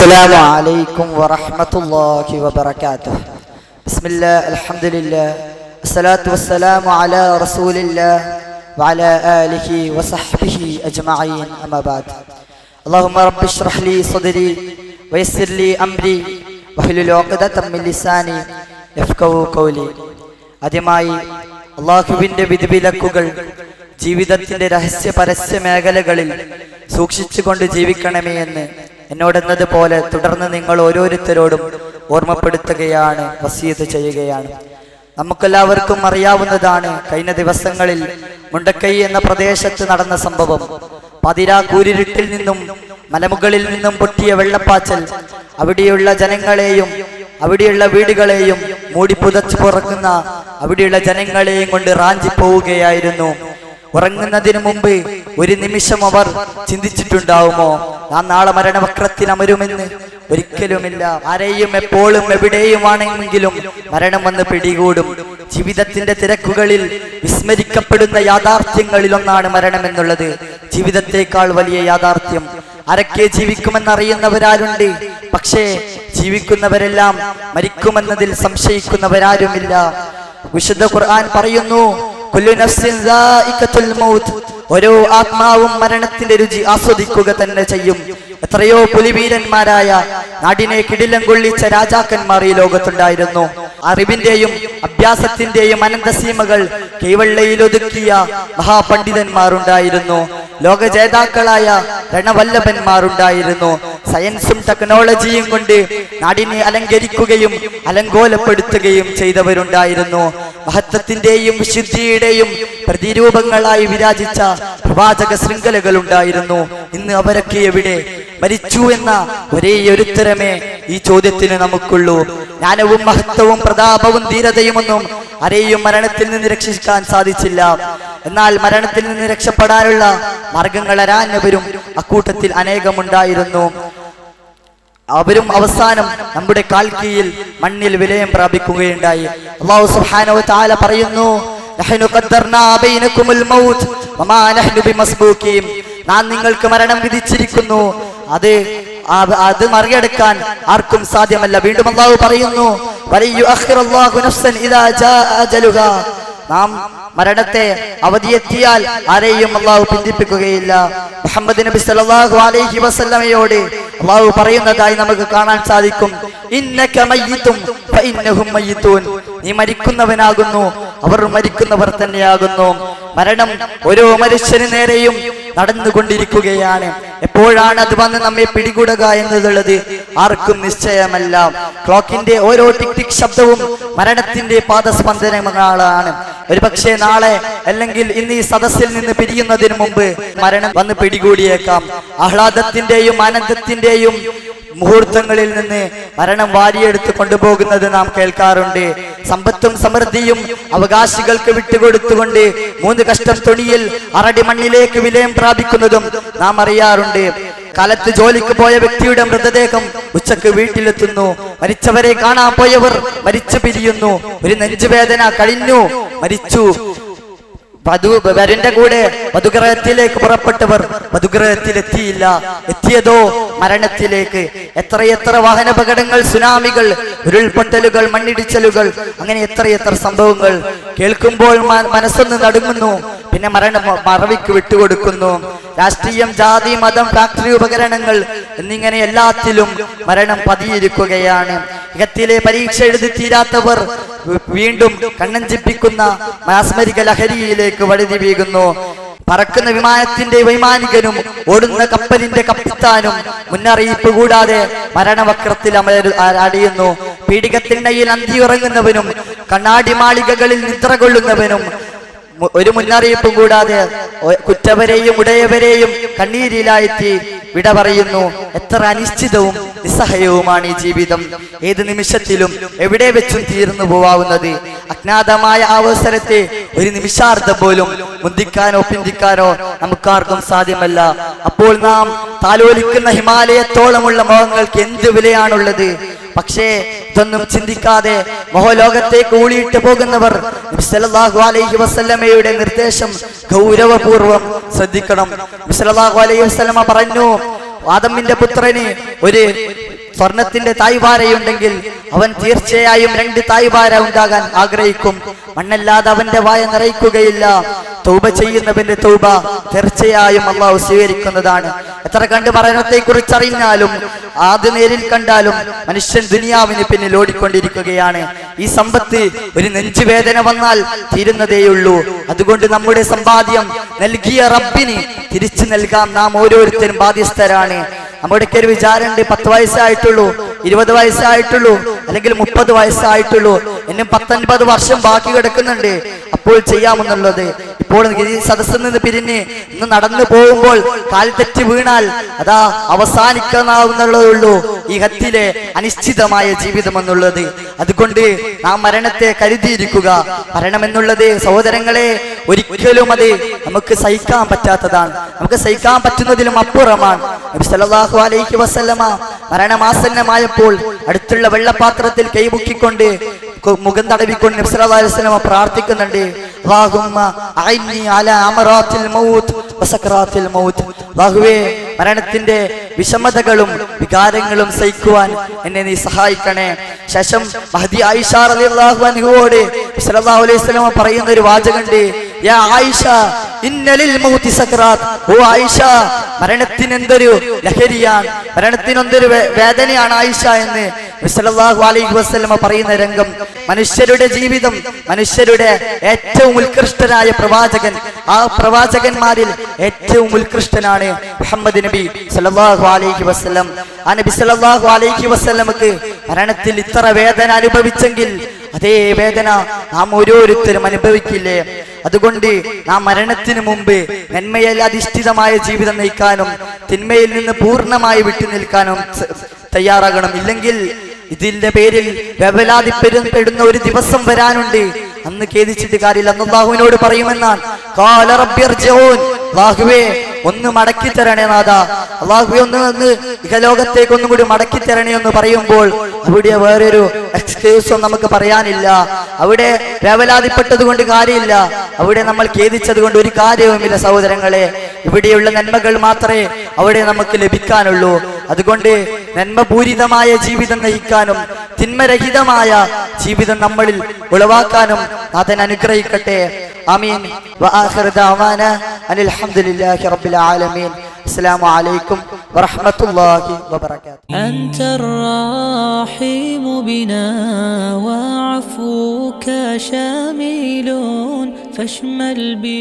السلام عليكم ورحمة الله وبركاته بسم الله الحمد لله الصلاة والسلام على رسول الله وعلى آله وصحبه أجمعين أما بعد اللهم رب اشرح لي صدري ويسر لي أمري واحلل عقدة من لساني يفقهوا قولي ആദ്യമായി അള്ളാഹുവിന്റെ വിധിവിലക്കുകൾ ജീവിതത്തിന്റെ രഹസ്യ പരസ്യ മേഖലകളിൽ സൂക്ഷിച്ചുകൊണ്ട് ജീവിക്കണമേ എന്ന് എന്നോടെന്നതുപോലെ തുടർന്ന് നിങ്ങൾ ഓരോരുത്തരോടും ഓർമ്മപ്പെടുത്തുകയാണ് വസീത് ചെയ്യുകയാണ്. നമുക്കെല്ലാവർക്കും അറിയാവുന്നതാണ് കഴിഞ്ഞ ദിവസങ്ങളിൽ മുണ്ടക്കൈ എന്ന പ്രദേശത്ത് നടന്ന സംഭവം. പതിരാ കൂരിരുട്ടിൽ നിന്നും മലമുകളിൽ നിന്നും പൊട്ടിയ വെള്ളപ്പാച്ചൽ അവിടെയുള്ള ജനങ്ങളെയും അവിടെയുള്ള വീടുകളെയും മൂടി പുതച്ചു പുറക്കുന്ന അവിടെയുള്ള ജനങ്ങളെയും കൊണ്ട് റാഞ്ചി പോവുകയായിരുന്നു ഉറങ്ങുന്നതിന് മുമ്പ് ഒരു നിമിഷം അവർ ചിന്തിച്ചിട്ടുണ്ടാവുമോ? നാം നാളെ മരണവക്രത്തിൽ അമരുമെന്ന്? ഒരിക്കലുമില്ല. ആരെയും എപ്പോഴും എവിടെയുമാണെങ്കിലും മരണം വന്ന് പിടികൂടും. ജീവിതത്തിന്റെ തിരക്കുകളിൽ വിസ്മരിക്കപ്പെടുന്ന യാഥാർത്ഥ്യങ്ങളിൽ ഒന്നാണ് മരണം എന്നുള്ളത് ജീവിതത്തെക്കാൾ വലിയ യാഥാർത്ഥ്യം. ആരൊക്കെ ജീവിക്കുമെന്നറിയുന്നവരാരുണ്ട്? പക്ഷേ ജീവിക്കുന്നവരെല്ലാം മരിക്കുമെന്നതിൽ സംശയിക്കുന്നവരാരുമില്ല. വിശുദ്ധ ഖുർആൻ പറയുന്നു ഓരോ ആത്മാവും മരണത്തിന്റെ രുചി ആസ്വദിക്കുക തന്നെ ചെയ്യും. എത്രയോ പുലിവീരന്മാരായ നാടിനെ കിടിലം കൊള്ളിച്ച രാജാക്കന്മാർ ഈ ലോകത്തുണ്ടായിരുന്നു. അറിവിന്റെയും അഭ്യാസത്തിന്റെയും അനന്തസീമകൾ കൈവെള്ളയിൽ ഒതുക്കിയ മഹാപണ്ഡിതന്മാരുണ്ടായിരുന്നു. ലോക ജേതാക്കളായ രണവല്ലഭന്മാരുണ്ടായിരുന്നു. സയൻസും ടെക്നോളജിയും കൊണ്ട് നാടിനെ അലങ്കരിക്കുകയും അലങ്കോലപ്പെടുത്തുകയും ചെയ്തവരുണ്ടായിരുന്നു. മഹത്വത്തിന്റെയും വിശുദ്ധിയുടെയും പ്രതിരൂപങ്ങളായി വിരാജിച്ച പ്രവാചക ശൃംഖലകൾ ഉണ്ടായിരുന്നു ഇന്ന് അവരൊക്കെ എവിടെ? മരിച്ചു എന്ന ഒരേ ഒരുത്തരമേ ഈ ചോദ്യത്തിന് നമുക്കുള്ളൂ. ജ്ഞാനവും മഹത്വവും പ്രതാപവും ധീരതയുമൊന്നും ആരെയും മരണത്തിൽ നിന്ന് രക്ഷിക്കാൻ സാധിച്ചില്ല. എന്നാൽ മരണത്തിൽ നിന്ന് രക്ഷപ്പെടാനുള്ള മാർഗങ്ങൾ അരാഞ്ഞവരും അക്കൂട്ടത്തിൽ അനേകമുണ്ടായിരുന്നു. അവരും അവസാനം നമ്മുടെ കാൽക്കീയിൽ മണ്ണിൽ വിലയം പ്രാപിക്കുകയുണ്ടായി. അള്ളാഹു സുബ്ഹാനഹു വ തആല പറയുന്നു നാം നിങ്ങൾക്ക് മരണം വിധിച്ചിരിക്കുന്നു. അത് അത് മറികടക്കാൻ ആർക്കും സാധ്യമല്ല. വീണ്ടും അള്ളാഹു പറയുന്നു നാം മരണത്തെ അവധിയെത്തിയാൽ ആരെയും അള്ളാഹു പിന്തിപ്പിക്കുകയില്ല. മുഹമ്മദ് നബി സല്ലല്ലാഹു അലൈഹി വസല്ലമയോട് അള്ളാഹു പറയുന്നതായി നമുക്ക് കാണാൻ സാധിക്കും. ഇന്നക മയ്യിത്തും ഫഇന്നഹും മയ്യിത്തൂൻ നീ മരിക്കുന്നവനാകുന്നു. അവർ മരിക്കുന്നവർ തന്നെയാകുന്നു. മരണം ഓരോ മനുഷ്യന് നേരെയും നടന്നുകൊണ്ടിരിക്കുകയാണ്. എപ്പോഴാണ് അത് വന്ന് നമ്മെ പിടികൂടുക എന്നതുള്ളത് ആർക്കും നിശ്ചയമല്ല. ക്ലോക്കിന്റെ ഓരോ ടിക് ടിക് ശബ്ദവും മരണത്തിന്റെ പാദസ്പന്ദനങ്ങളാണ്. ഒരു പക്ഷേ നാളെ അല്ലെങ്കിൽ ഇന്ന് ഈ സദസ്സിൽ നിന്ന് പിരിയുന്നതിന് മുമ്പ് മരണം വന്ന് പിടികൂടിയേക്കാം. ആഹ്ലാദത്തിന്റെയും ആനന്ദത്തിന്റെയും മുഹൂർത്തങ്ങളിൽ നിന്ന് മരണം വാരിയെടുത്ത് കൊണ്ടുപോകുന്നത് നാം കേൾക്കാറുണ്ട്. സമ്പത്തും സമൃദ്ധിയും അവകാശികൾക്ക് വിട്ടുകൊടുത്തുകൊണ്ട് മൂന്ന് കഷ്ടം തുണിയിൽ അറടി മണ്ണിലേക്ക് വിലയം പ്രാപിക്കുന്നതും നാം അറിയാറുണ്ട്. കാലത്ത് ജോലിക്ക് പോയ വ്യക്തിയുടെ മൃതദേഹം ഉച്ചയ്ക്ക് വീട്ടിലെത്തുന്നു. മരിച്ചവരെ കാണാൻ പോയവർ മരിച്ചു പിരിയുന്നു. ഒരു നെഞ്ചുവേദന കഴിഞ്ഞു മരിച്ചു. വധു വരന്റെ കൂടെ വധുഗ്രഹത്തിലേക്ക് പുറപ്പെട്ടവർ വധുഗ്രഹത്തിലെത്തിയില്ല. എത്തിയതോ മരണത്തിലേക്ക് എത്രയെത്ര വാഹനപകടങ്ങൾ സുനാമികൾ ഉരുൾപൊട്ടലുകൾ മണ്ണിടിച്ചലുകൾ അങ്ങനെ എത്രയെത്ര സംഭവങ്ങൾ കേൾക്കുമ്പോൾ മനസ്സൊന്ന് നടുങ്ങുന്നു. പിന്നെ മരണ മറവിക്ക് വിട്ടുകൊടുക്കുന്നു. രാഷ്ട്രീയം ജാതി മതം ഫാക്ടറി ഉപകരണങ്ങൾ എന്നിങ്ങനെ എല്ലാത്തിലും മരണം പതിയിരിക്കുകയാണ്. ഇകത്തിലെ പരീക്ഷ എഴുതി തീരാത്തവർ വീണ്ടും കണ്ണഞ്ചിപ്പിക്കുന്ന മാസ്മരിക ലഹരിയിലേക്ക് വഴുതി വീകുന്നു പറക്കുന്ന വിമാനത്തിന്റെ വൈമാനികനും ഓടുന്ന കപ്പലിന്റെ കപ്പിത്താനും മുന്നറിയിപ്പ് കൂടാതെ മരണവക്രത്തിൽ അമര അടിയുന്നു. പീഡികത്തിണ്ണയിൽ അന്തിയുറങ്ങുന്നവനും കണ്ണാടി മാളികകളിൽ നിദ്ര കൊള്ളുന്നവനും ഒരു മുന്നറിയിപ്പും കൂടാതെ കുറ്റവരെയും ഉടയവരെയും കണ്ണീരിലായെത്തി വിട പറയുന്നു. എത്ര അനിശ്ചിതവും നിസ്സഹയവുമാണ് ഈ ജീവിതം. ഏത് നിമിഷത്തിലും എവിടെ വെച്ചും തീർന്നു പോവാവുന്നത്? അജ്ഞാതമായ അവസരത്തെ ഒരു നിമിഷാർത്ഥം പോലും മുന്തിക്കാനോ പിന്തിക്കാനോ നമുക്കാർക്കും സാധ്യമല്ല. അപ്പോൾ നാം താലോലിക്കുന്ന ഹിമാലയത്തോളമുള്ള മോഹങ്ങൾക്ക് എന്ത് വിലയാണുള്ളത്? പക്ഷേ ഇതൊന്നും ചിന്തിക്കാതെ മോഹലോകത്തേക്ക് ഊളിയിട്ട് പോകുന്നവർ അലൈഹി വസല്ലമയുടെ നിർദ്ദേശം ഗൗരവപൂർവം ശ്രദ്ധിക്കണം. അലൈഹി വസല്ലമ പറഞ്ഞു ആദമിന്റെ പുത്രന് ഒരു സ്വർണത്തിന്റെ തായ്വാരയുണ്ടെങ്കിൽ അവൻ തീർച്ചയായും രണ്ട് തായ്വാര ഉണ്ടാകാൻ ആഗ്രഹിക്കും. മണ്ണല്ലാതെ അവന്റെ വായ നിറയ്ക്കുകയില്ല. തൗബ ചെയ്യുന്നവന്റെ തൗബ തീർച്ചയായും അള്ളാഹു സ്വീകരിക്കുന്നതാണ്. എത്ര കണ്ട് മരണത്തെ കുറിച്ച് അറിഞ്ഞാലും ആദ്യ നേരിൽ കണ്ടാലും മനുഷ്യൻ ദുനിയാവിന് പിന്നിൽ ഓടിക്കൊണ്ടിരിക്കുകയാണ്. ഈ സമ്പത്ത് ഒരു നെഞ്ചുവേദന വന്നാൽ തീരുന്നതേയുള്ളൂ അതുകൊണ്ട് നമ്മുടെ സമ്പാദ്യം നൽകിയ റബ്ബിന് തിരിച്ചു നൽകാം. നാം ഓരോരുത്തരും ബാധ്യസ്ഥരാണ്. നമ്മുടെ ഒരു വിചാരമുണ്ട് പത്ത് വയസ്സായിട്ടുള്ളൂ ഇരുപത് വയസ്സായിട്ടുള്ളൂ അല്ലെങ്കിൽ മുപ്പത് വയസ്സായിട്ടുള്ളൂ. എന്നും പത്തൊൻപത് വർഷം ബാക്കി കിടക്കുന്നുണ്ട്. അപ്പോൾ ചെയ്യാമെന്നുള്ളത്. ഇപ്പോൾ ഈ സദസ്സിൽ നിന്ന് പിരിഞ്ഞ് ഇന്ന് നടന്നു പോകുമ്പോൾ കാൽ തെറ്റി വീണാൽ അതാ അവസാനിക്കാവുന്നുള്ളതേ ഉള്ളൂ ഈ ഹത്തിലെ അനിശ്ചിതമായ ജീവിതം എന്നുള്ളത് അതുകൊണ്ട് നാം മരണത്തെ കരുതിയിരിക്കുക. മരണമെന്നുള്ളത് സഹോദരങ്ങളെ ഒരിക്കലും അത് നമുക്ക് സഹിക്കാൻ പറ്റാത്തതാണ്. നമുക്ക് സഹിക്കാൻ പറ്റുന്നതിലും അപ്പുറമാണ്. സല്ലല്ലാഹു അലൈഹി വസല്ലമ മരണമാസന്നമായപ്പോൾ അടുത്തുള്ള വെള്ളപാത്രത്തിൽ കൈമുക്കിക്കൊണ്ട് മുക്കിക്കൊണ്ട് മുഖം തടവിക്കൊണ്ട് നബി സല്ലല്ലാഹു അലൈഹി വസല്ലമ പ്രാർത്ഥിക്കുന്നുണ്ട്. അലാ മരണത്തിന്റെ വിഷമതകളും വികാരങ്ങളും സഹിക്കുവാൻ എന്നെ നീ സഹായിക്കണേ. ശേഷം മഹദി ആയിഷാർ റളിയല്ലാഹു അള്ളാഹു സല്ലല്ലാഹു അലൈഹി പറയുന്ന ഒരു വാചകമുണ്ട്. യാ ആയിഷ ഇന്നലിൽ മൗതി സക്രാത്ത്. ഓ ആയിഷ മരണത്തിന് എന്തൊരു ലഹരിയാണ്. മരണത്തിന് എന്തൊരു വേദനയാണ് ആയിഷ എന്ന് നബി സല്ലല്ലാഹു അലൈഹി വസല്ലമ പറയുന്ന രംഗം. മനുഷ്യരുടെ ജീവിതം മനുഷ്യരുടെ ഏറ്റവും ഉത്കൃഷ്ടനായ പ്രവാചകൻ. ആ പ്രവാചകന്മാരിൽ ഏറ്റവും ഉത്കൃഷ്ടനാണ് മുഹമ്മദ് നബി സല്ലല്ലാഹു അലൈഹി വസല്ലം. ആ നബി സല്ലല്ലാഹു അലൈഹി വസല്ലമക്ക് മരണത്തിൽ ഇത്ര വേദന അനുഭവിച്ചെങ്കിൽ അതേ വേദന നാം ഓരോരുത്തരും അനുഭവിക്കില്ലേ? അതുകൊണ്ട് നാം മരണത്തിന് മുമ്പ് നന്മയിൽ അധിഷ്ഠിതമായ ജീവിതം നയിക്കാനും തിന്മയിൽ നിന്ന് പൂർണമായി വിട്ടു നിൽക്കാനും തയ്യാറാകണം. ഇല്ലെങ്കിൽ ഇതിന്റെ പേരിൽ വ്യവലാതിപ്പെടുന്ന ഒരു ദിവസം വരാനുണ്ട്. അന്ന് ഖേദിച്ചിട്ട് കാര്യമില്ല. അന്ന് ബാഹുവിനോട്. അള്ളാഹുവേ ഒന്ന് മടക്കി തരണേ നാഥ. അള്ളാഹു ഒന്ന് ഒന്ന് ഇഹലോകത്തേക്ക് ഒന്നും കൂടി മടക്കി തരണേ എന്ന് പറയുമ്പോൾ അവിടെ വേറൊരു എക്സ്ക്യൂസും നമുക്ക് പറയാനില്ല. അവിടെ വേവലാതിപ്പെട്ടത് കൊണ്ട് കാര്യമില്ല. അവിടെ നമ്മൾ ഖേദിച്ചത് കൊണ്ട് ഒരു കാര്യവുമില്ല സഹോദരങ്ങളെ. ഇവിടെയുള്ള നന്മകൾ മാത്രമേ അവിടെ നമുക്ക് ലഭിക്കാനുള്ളൂ. അതുകൊണ്ട് നന്മപൂരിതമായ ജീവിതം നയിക്കാനും തിന്മരഹിതമായ ജീവിതം നമ്മളിൽ ഉളവാക്കാനും നാഥൻ അനുഗ്രഹിക്കട്ടെ ആമീൻ വആഖിറ ദഅവാന അനിൽ ഹംദുലില്ലാഹി റബ്ബിൽ ആലമീൻ അസ്സലാമു അലൈക്കും വറഹ്മത്തുള്ളാഹി വബറകാതുഹു أنت الرحيم بنا وعفوك شامل فاشمل بي